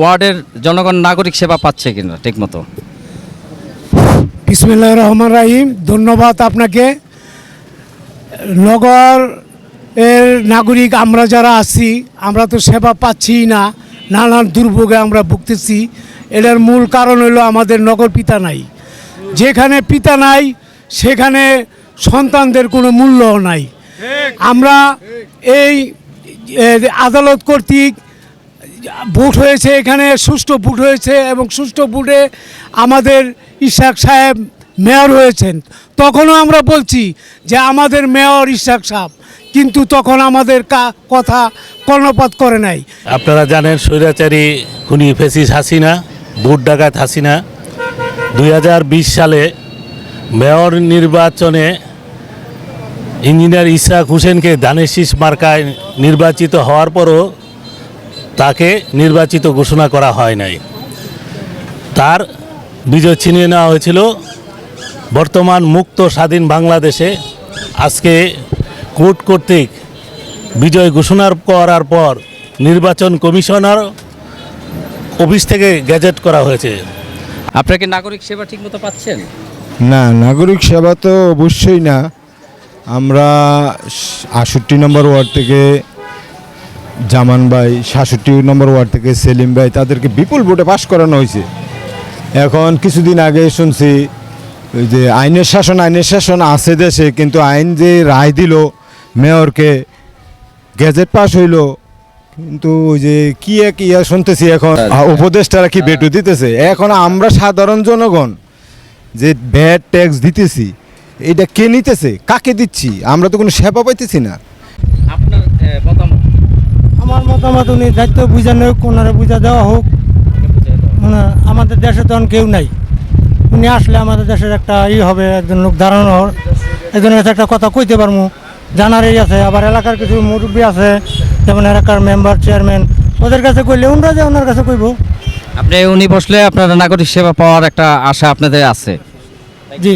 ওয়ার্ডের জনগণ নাগরিক সেবা পাচ্ছে কিনা ঠিকমতো বিসমিল্লাহ রহমান রাহিম ধন্যবাদ আপনাকে। নগর এর নাগরিক আমরা যারা আছি আমরা তো সেবা পাচ্ছি না নানান দুর্ভোগে আমরা ভুগতেছি। এটার মূল কারণ হলো আমাদের নগর পিতা নাই। যেখানে পিতা নাই সেখানে সন্তানদের কোনো মূল্য নাই। আমরা এই আদালত কর্তৃক ভোট হয়েছে এখানে, সুষ্ঠু ভোট হয়েছে এবং সুষ্ঠু ভোটে আমাদের ইশাক সাহেব মেয়র হয়েছেন। তখনও আমরা বলছি যে আমাদের মেয়র ইশাক সাহেব, কিন্তু তখন আমাদের কথা কর্ণপাত করে নাই। আপনারা জানেন স্বৈরাচারী খুনি ফেসিস হাসিনা, ভোট ডাকাত হাসিনা। দুই হাজার বিশ সালে মেয়র নির্বাচনে ইঞ্জিনিয়ার ইসরাক হোসেনকে ধানের শীষ মার্কায় নির্বাচিত হওয়ার পরও তাকে নির্বাচিত ঘোষণা করা হয় নাই। তার বিজয় ছিনিয়ে নেওয়া হয়েছিল। বর্তমান মুক্ত স্বাধীন বাংলাদেশে আজকে কোর্ট কর্তৃক বিজয় ঘোষণার করার পর নির্বাচন কমিশনার অফিস থেকে গ্যাজেট করা হয়েছে। আপনাকে নাগরিক সেবা ঠিকমতো পাচ্ছেন? না নাগরিক সেবা তো অবশ্যই না। আমরা আষট্টি নম্বর ওয়ার্ড থেকে জামান ভাই সাতষট্টি নম্বর ওয়ার্ড থেকে সেলিম ভাই তাদেরকে বিপুল ভোটে পাশ করানো হয়েছে। এখন কিছুদিন আগে শুনছি ওই যে আইনের শাসন আইনের শাসন আছে দেশে কিন্তু আইন যে রায় দিল মেয়রকে গেজেট পাস হইল। কিন্তু ওই যে কি এক ইয়া শুনতেছি এখন আ, উপদেষ্টারা কি বেটু দিতেছে? এখন আমরা সাধারণ জনগণ যে ভ্যাট ট্যাক্স দিতেছি এটা কে নিতেছে? কাকে দিচ্ছি? আমরা তো কোনো সেবা পাইতেছি না। আপনার মতামত? আমার মতামত উনি দায়িত্ব বুঝানো হোক ওনারা বুঝা দেওয়া হোক। মানে আমাদের দেশে তখন কেউ নাই। উনি আসলে আমাদের দেশের একটা ই হবে একজন লোক দাঁড়ানো একজনের কাছে একটা কথা কইতে পারব। জানারই আছে আবার এলাকার কিছু মুরব্বী আছে যেমন এলাকার মেম্বার চেয়ারম্যান ওদের কাছে কইলে ওনারা যে ওনার কাছে কইব। আপনি উনি বসলে আপনারা নাগরিক সেবা পাওয়ার একটা আশা আপনাদের আছে। জি।